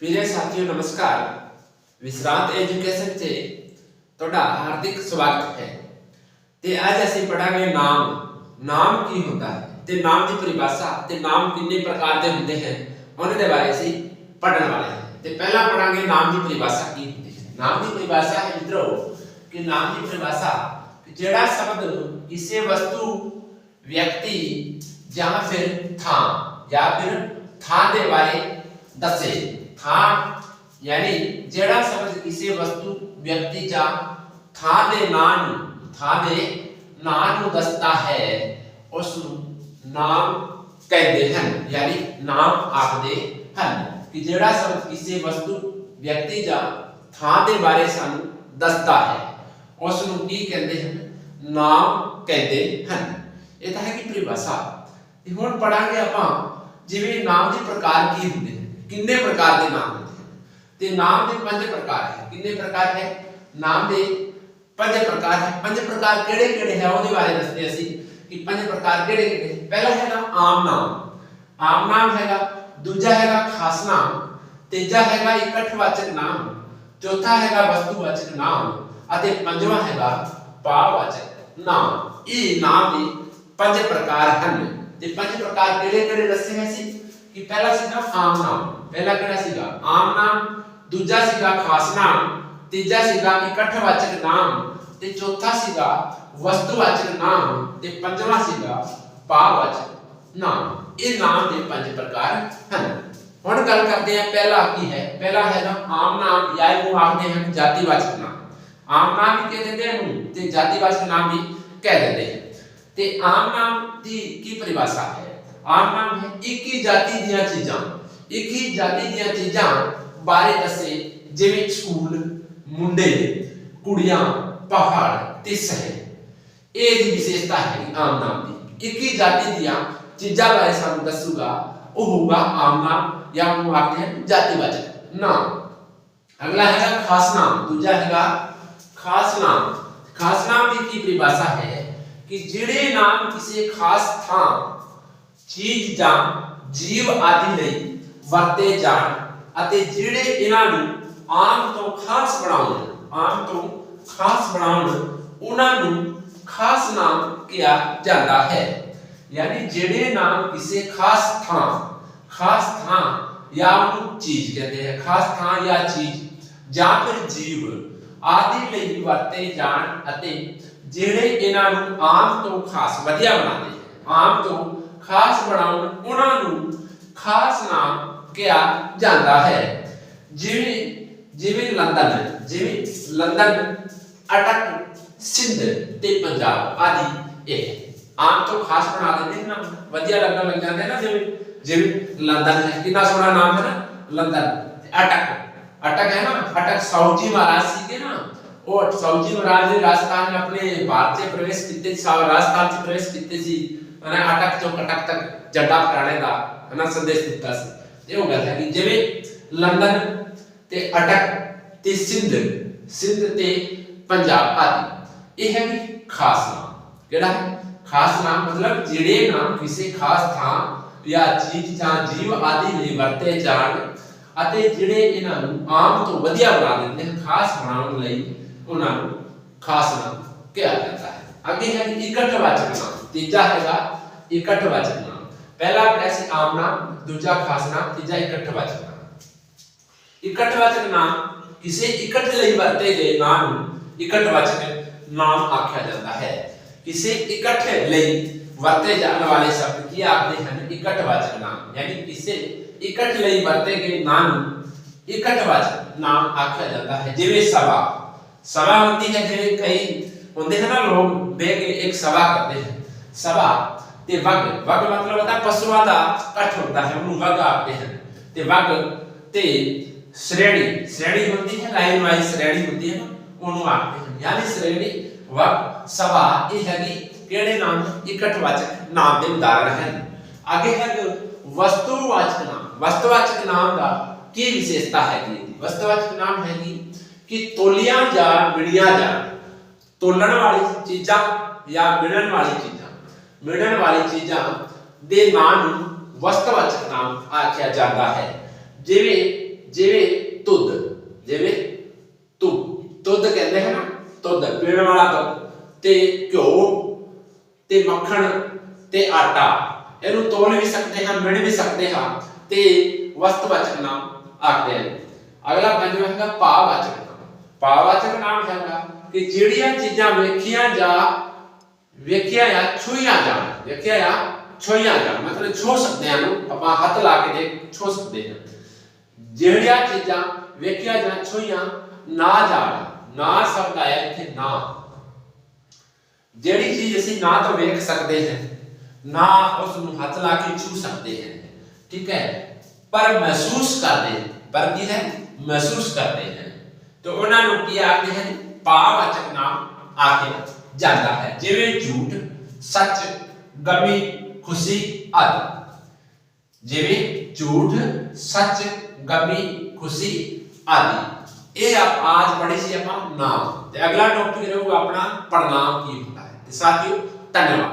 प्रिय साथियों, नमस्कार। विश्रांत एजुकेशन से थोड़ा हार्दिक स्वागत है। ते आज ऐसे पढ़ा गए नाम नाम की होता है। ते नाम की परिभाषा, ते नाम कितने प्रकार के होते हैं, उन्होंने बारे से पढ़ने वाले हैं। ते पहला पढ़ा नाम की परिभाषा की होती है। नाम की परिभाषा है मित्रों, कि नाम की परिभाषा जेड़ा शब्द, किसी वस्तु, व्यक्ति या फिर था, या फिर था दे बारे दसे। ਥਾਂ, ਯਾਨੀ ਜਿਹੜਾ ਸ਼ਬਦ ਕਿਸੇ ਵਸਤੂ, ਵਿਅਕਤੀ ਜਾਂ ਥਾਂ ਦੇ ਨਾਂ ਨੂੰ, ਥਾਂ ਦੇ ਨਾਂ ਨੂੰ ਦੱਸਦਾ ਹੈ ਉਸ ਨੂੰ ਨਾਮ ਕਹਿੰਦੇ ਹਨ, ਯਾਨੀ ਨਾਮ ਆਖਦੇ ਹਨ। ਕਿ ਜਿਹੜਾ ਸ਼ਬਦ ਕਿਸੇ ਵਸਤੂ, ਵਿਅਕਤੀ ਜਾਂ ਥਾਂ ਦੇ ਬਾਰੇ ਸਾਨੂੰ ਦੱਸਦਾ ਹੈ ਉਸ ਨੂੰ ਕੀ ਕਹਿੰਦੇ ਹਨ? ਨਾਮ ਕਹਿੰਦੇ ਹਨ। ਇਹ ਤਾਂ ਹੈ ਕਿ ਪਰਿਭਾਸ਼ਾ। ਤੇ ਹੁਣ ਪੜਾਂਗੇ ਆਪਾਂ, ਜਿਵੇਂ ਨਾਮ ਦੇ ਪ੍ਰਕਾਰ ਕੀ ਹੁੰਦੇ ਕਿੰਨੇ ਪ੍ਰਕਾਰ ਦੇ ਨਾਮ ਹੁੰਦੇ ਤੇ ਨਾਮ ਦੇ ਪੰਜ ਪ੍ਰਕਾਰ ਹੈ। ਕਿੰਨੇ ਪ੍ਰਕਾਰ ਹੈ? ਨਾਮ ਦੇ ਪੰਜ ਪ੍ਰਕਾਰ ਹੈ। ਪੰਜ ਪ੍ਰਕਾਰ ਕਿਹੜੇ ਕਿਹੜੇ ਹੈ? ਉਹਦੇ ਬਾਰੇ ਦੱਸਦੇ ਅਸੀਂ ਕਿ ਪੰਜ ਪ੍ਰਕਾਰ ਕਿਹੜੇ ਕਿਹੜੇ ਪਹਿਲਾ ਹੈਗਾ ਆਮ ਨਾਮ। ਆਮ ਨਾਮ ਹੈਗਾ, ਦੂਜਾ ਹੈਗਾ ਖਾਸ ਨਾਮ, ਤੀਜਾ ਹੈਗਾ ਇਕੱਠਵਾਚਕ ਨਾਮ, ਚੌਥਾ ਹੈਗਾ ਵਸਤੂਵਾਚਕ ਨਾਮ ਅਤੇ ਪੰਜਵਾਂ ਹੈਗਾ ਭਾਵਵਾਚਕ ਨਾਮ। ਇਹ ਨਾਮ ਦੇ ਪੰਜ ਪ੍ਰਕਾਰ ਹਨ। ਤੇ ਪੰਜ ਪ੍ਰਕਾਰ ਕਿਹੜੇ ਕਿਹੜੇ ਦੱਸੇ ਹੋਏ ਸੀ? ਕਿ ਪਹਿਲਾ ਸੀਗਾ ਆਮ ਨਾਮ। ਪਹਿਲਾ ਕਿਹੜਾ ਸੀਗਾ? ਆਮ ਨਾਮ, ਦੂਜਾ ਸੀਗਾ ਖਾਸ ਨਾਮ, ਤੀਜਾ ਸੀਗਾ ਇਕੱਠਵਾਚਕ ਨਾਮ, ਤੇ ਚੌਥਾ ਸੀਗਾ ਵਸਤੂਵਾਚਕ ਨਾਮ, ਤੇ ਪੰਜਵਾਂ ਸੀਗਾ ਭਾਵਵਾਚਕ ਨਾਮ। ਇਹ ਨਾਮ ਦੇ ਪੰਜ ਪ੍ਰਕਾਰ ਹਨ। ਹੁਣ ਗੱਲ ਕਰਦੇ ਹਾਂ ਪਹਿਲਾ ਕੀ ਹੈ? ਪਹਿਲਾ ਹੈਗਾ ਆਮ ਨਾਮ ਜਾਂ ਇਹਨੂੰ ਆਖਦੇ ਹਨ ਜਾਤੀਵਾਚਕ ਨਾਮ। ਆਮ ਨਾਮ ਵੀ ਕਹਿ ਦਿੰਦੇ ਹਨ ਤੇ ਜਾਤੀਵਾਚਕ ਨਾਮ ਵੀ ਕਹਿ ਦਿੰਦੇ ਹਨ ਤੇ ਆਮ ਨਾਮ ਦੀ ਕੀ ਪਰਿਭਾਸ਼ਾ ਹੈ? ਆਮ ਨਾਮ ਹੈ ਇੱਕ ਹੀ ਜਾਤੀ ਦੀਆਂ ਚੀਜ਼ਾਂ। ਇੱਕ ਹੀ ਜਾਤੀ ਦੀਆਂ ਚੀਜ਼ਾਂ ਬਾਰੇ ਦੱਸੇ ਜਿਵੇਂ ਸਕੂਲ ਮੁੰਡੇ ਕੁੜੀਆਂ ਪਹਾੜ ਤੇ ਸ਼ਹਿਰ ਇਹ ਦੀ ਵਿਸ਼ੇਸ਼ਤਾ ਹੈ ਆਮ ਨਾਮ ਦੀ ਇੱਕ ਹੀ ਜਾਤੀ ਦੀਆਂ ਚੀਜ਼ਾਂ ਬਾਰੇ ਸਾਨੂੰ ਦੱਸੂਗਾ ਉਹ ਹੋਊਗਾ ਆਮ ਨਾਮ ਜਾਂ ਉਹਨੂੰ ਆਖਦੇ ਹਨ ਜਾਤੀਵਾਚਕ ਨਾਮ ਅਗਲਾ ਹੈਗਾ ਖਾਸ ਨਾਮ ਦੂਜਾ ਹੈਗਾ ਖਾਸ ਨਾਮ ਖਾਸ ਨਾਮ ਦੀ ਕੀ ਪਰਿਭਾਸ਼ਾ ਹੈ ਕਿ ਜਿਹੜੇ ਨਾਮ ਕਿਸੇ ਖਾਸ ਥਾਂ ਚੀਜ਼ ਜਾਂ ਜੀਵ ਆਦਿ ਲਈ ਵਰਤੇ ਜਾਣ ਅਤੇ ਜਿਹੜੇ ਇਹਨਾਂ ਨੂੰ ਆਮ ਤੋਂ ਖਾਸ ਬਣਾਉਣ, ਆਮ ਤੋਂ ਖਾਸ ਬਣਾਉਣ, ਉਹਨਾਂ ਨੂੰ ਖਾਸ ਨਾਮ ਕਿਹਾ ਜਾਂਦਾ ਹੈ। ਯਾਨੀ ਜਿਹੜੇ ਨਾਮ ਕਿਸੇ ਖਾਸ ਥਾਂ ਖਾਸ ਥਾਂ ਜਾਂ ਉਹਨੂੰ ਚੀਜ਼ ਕਹਿੰਦੇ ਹੈ ਖਾਸ ਥਾਂ ਜਾਂ ਚੀਜ਼ ਜਾਂ ਫਿਰ ਜੀਵ ਆਦਿ ਲਈ ਵਰਤੇ ਜਾਣ ਅਤੇ ਜਿਹੜੇ ਇਹਨਾਂ ਨੂੰ ਆਮ ਤੋਂ ਖਾਸ ਵਧੀਆ ਬਣਾਉਂਦੇ ਹੈ ਆਮ ਤੋਂ ਖਾਸ ਬਣਾਉਣ, ਉਹਨਾਂ ਨੂੰ ਖਾਸ ਨਾਮ ਕਿਹਾ ਜਾਂਦਾ ਹੈ। ਜਿਵੇਂ ਜਿਵੇਂ ਲੰਡਨ ਜਿਵੇਂ ਲੰਡਨ, ਅਟਕ, ਸਿੰਧ ਤੇ ਪੰਜਾਬ ਆਦਿ ਇਹ ਆਮ ਤੋਂ ਖਾਸ ਬਣਾ ਦਿੰਦੇ ਨਾ ਵਧੀਆ ਲੱਗਣ ਲੱਗ ਜਾਂਦੇ ਨਾ ਜਿਵੇਂ ਜਿਵੇਂ ਲੰਡਨ ਹੈ। ਕਿੰਨਾ ਸੋਹਣਾ ਨਾਮ ਹੈ ਨਾ, ਲੰਡਨ ਅਟਕ। ਅਟਕ ਹੈ ਨਾ, ਅਟਕ ਸਾਊਜੀ ਮਹਾਰਾਜ ਸੀਗੇ ਨਾ, ਉਹ ਸਾਊਜੀ ਮਹਾਰਾਜ ਨੇ ਰਾਜਸਥਾਨ ਆਪਣੇ ਭਾਰਤ 'ਚ ਪ੍ਰਵੇਸ਼ ਕੀਤੇ ਸਾਰ ਰਾਜਸਥਾਨ 'ਚ ਪ੍ਰਵੇਸ਼ ਕੀਤੇ ਸੀ। ਉਹਨੇ ਅਟਕ ਤੋਂ ਕਟਕ ਤੱਕ ਜੱਡਾ ਪਟਾਣੇ ਦਾ ਹਨਾ, ਸੰਦੇਸ਼ ਦਿੱਤਾ ਸੀ। ਇਹ ਉਹ ਗੱਲ ਕਿ ਜਿਵੇਂ ਲੰਡਨ ਤੇ ਅਟਕ ਤੇ ਸਿੰਧ ਸਿੰਧ ਤੇ ਪੰਜਾਬ ਆਦਿ, ਇਹ ਹੈ ਕਿ ਖਾਸ ਨਾਮ। ਕਿਹੜਾ ਹੈ? ਖਾਸ ਨਾਮ ਮਤਲਬ ਜਿਹੜੇ ਨਾਮ ਕਿਸੇ ਖਾਸ ਥਾਂ ਜਾਂ ਚੀਜ਼ ਜਾਂ ਜੀਵ ਆਦਿ ਲਈ ਵਰਤੇ ਜਾਣ ਅਤੇ ਜਿਹੜੇ ਇਹਨਾਂ ਨੂੰ ਆਮ ਤੋਂ ਵਧੀਆ ਬਣਾ ਦਿੰਦੇ ਹਨ, ਖਾਸ ਬਣਾਉਣ ਲਈ ਉਹਨਾਂ ਨੂੰ ਖਾਸ ਨਾਮ ਕਿਹਾ ਜਾਂਦਾ ਹੈ। ਅੱਗੇ ਹੈ ਇਕੱਠਵਾਚਕ ਨਾਮ, ਤੀਜਾ ਹੈਗਾ ਇਕੱਠਵਾਚਕ ਨਾਮ। ਪਹਿਲਾ ਪੜਿਆ ਸੀ ਆਮ ਦੂਜਾ ਖਾਸ ਨਾਮ ਤੀਜਾ ਇਕੱਠਵਾਚਕ ਨਾਮ ਇਕੱਠਵਾਚਕ ਨਾਮ ਕਿਸੇ ਇਕੱਠ ਲਈ ਵਰਤੇ ਗਏ ਨਾਮ ਨੂੰ ਇਕੱਠਵਾਚਕ ਨਾਮ ਆਖਿਆ ਜਾਂਦਾ ਹੈ ਕਿਸੇ ਇਕੱਠ ਲਈ ਵਰਤੇ ਜਾਣ ਵਾਲੇ ਸ਼ਬਦ ਕੀ ਆਖਦੇ ਹਨ ਇਕੱਠਵਾਚਕ ਨਾਮ ਯਾਨੀ ਕਿਸੇ ਇਕੱਠ ਲਈ ਵਰਤੇ ਗਏ ਨਾਮ ਨੂੰ ਇਕੱਠਵਾਚਕ ਨਾਮ ਆਖਿਆ ਜਾਂਦਾ ਹੈ ਜਿਵੇਂ ਸਭਾ ਸਭਾ ਹੁੰਦੀ ਹੈ ਜਿਵੇਂ ਕਈ ਹੁੰਦੇ ਹਨ ਨਾ ਲੋਕ ਬਹਿ ਕੇ ਇੱਕ ਸਭਾ ਕਰਦੇ ਹਨ ਸਭਾ ਤੇ ਵਗ ਵਗ ਮਤਲਬ ਹੁੰਦਾ ਪਸ਼ੂਆਂ ਦਾ ਇਕੱਠ ਹੁੰਦਾ ਹੈ, ਉਹਨੂੰ ਵਗ ਆਖਦੇ ਹਨ। ਤੇ ਵਗ ਤੇ ਸ਼੍ਰੇਣੀ ਸ਼੍ਰੇਣੀ ਹੁੰਦੀ ਹੈ, ਲਾਈਨ ਵਾਈਜ਼ ਸ਼੍ਰੇਣੀ ਹੁੰਦੀ ਹੈ ਉਹਨੂੰ ਆਖਦੇ ਹਨ। ਯਾਨੀ ਸ਼੍ਰੇਣੀ, ਵਗ, ਸਭਾ, ਇਹ ਹੈਗੀ ਕਿਹੜੇ ਨਾਮ ਇਕੱਠਵਾਚਕ ਨਾਮ ਦੇ ਉਦਾਹਰਣ ਹਨ। ਅੱਗੇ ਹੈ ਵਸਤੂਵਾਚਕ ਨਾਮ। ਵਸਤੂਵਾਚਕ ਨਾਮ ਦਾ ਕੀ ਵਿਸ਼ੇਸ਼ਤਾ ਹੈਗੀ ਵਸਤੂਵਾਚਕ ਨਾਮ ਹੈਗੀ ਕਿ ਤੋਲੀਆਂ ਜਾਂ ਮਿਣੀਆਂ ਜਾਂ ਤੋਲਣ ਵਾਲੀ ਚੀਜ਼ਾਂ ਜਾਂ ਮਿਣਨ ਵਾਲੀ ਚੀਜ਼ਾਂ। ਮਿਣਨ ਵਾਲੀ ਚੀਜ਼ਾਂ ਦੇ ਨਾਂ ਨੂੰ ਵਸਤੂਵਾਚਕ ਨਾਮ ਆਖਿਆ ਜਾਂਦਾ ਹੈ। ਜਿਵੇਂ ਜਿਵੇਂ ਤੁਧ, ਜਿਵੇਂ ਤੁ ਤੁਧ ਕਹਿੰਦੇ ਹਨ ਤੁਧ। ਪੀਣ ਵਾਲਾ ਦੁੱਧ ਤੇ ਘਿਓ, ਤੇ ਮੱਖਣ, ਤੇ ਆਟਾ। ਇਹਨੂੰ ਤੋਲ ਵੀ ਸਕਦੇ ਹਾਂ, ਮਿਣ ਵੀ ਸਕਦੇ ਹਾਂ, ਤੇ ਵਸਤਵਾਚਕ ਨਾਮ ਆਖਦੇ ਹਨ। ਅਗਲਾ ਪੰਜਵਾਂ ਹੈਗਾ ਭਾਵਵਾਚਕ ਨਾਮ। ਭਾਵਵਾਚਕ ਨਾਮ ਹੈਗਾ ਕਿ ਜਿਹੜੀਆਂ ਚੀਜ਼ਾਂ ਵੇਖੀਆਂ ਜਾਂ ਵੇਖਿਆ ਜਾਂ ਛੂਈਆਂ ਜਾਣ ਵੇਖਿਆ ਜਾਂ ਛੂਈਆਂ ਜਾਣ ਮਤਲਬ ਛੂ ਸਕਦੇ ਹਾਂ ਨੂੰ ਆਪਾਂ ਹੱਥ ਲਾ ਕੇ ਦੇ ਛੂ ਸਕਦੇ ਹਾਂ ਜਿਹੜੀਆਂ ਚੀਜ਼ਾਂ ਵੇਖਿਆ ਜਾਂ ਛੂਈਆਂ ਨਾ ਜਾਣ ਨਾ ਸ਼ਬਦ ਆਇਆ ਇੱਥੇ ਨਾ ਜਿਹੜੀ ਚੀਜ਼ ਅਸੀਂ ਨਾ ਤਾਂ ਵੇਖ ਸਕਦੇ ਹਾਂ ਨਾ ਉਸ ਨੂੰ ਹੱਥ ਲਾ ਕੇ ਛੂ ਸਕਦੇ ਹਾਂ ਠੀਕ ਹੈ ਪਰ ਮਹਿਸੂਸ ਕਰਦੇ ਪਰ ਕੀ ਹੈ ਮਹਿਸੂਸ ਕਰਦੇ ਹਨ ਤਾਂ ਉਹਨਾਂ ਨੂੰ ਕੀ ਆਖਦੇ ਹਨ ਭਾਵਵਾਚਕ ਨਾਮ ਆਖਿਆ ਜਾਂਦਾ ਹੈ। ਜਿਵੇਂ ਝੂਠ, ਸੱਚ, ਗਮੀ, ਖੁਸ਼ੀ ਆਦਿ। ਜਿਵੇਂ ਝੂਠ, ਸੱਚ, ਗਮੀ, ਖੁਸ਼ੀ ਆਦਿ। ਇਹ ਆਪ ਆਜ ਪੜ੍ਹੇ ਸੀ ਆਪਾਂ ਨਾਮ। ਤੇ ਅਗਲਾ ਟੌਪਿਕ ਰਹੂਗਾ ਆਪਣਾ ਪੜਨਾਮ ਕੀ ਹੁੰਦਾ ਹੈ। ਤੇ ਸਾਥੀਓ, ਧੰਨਵਾਦ।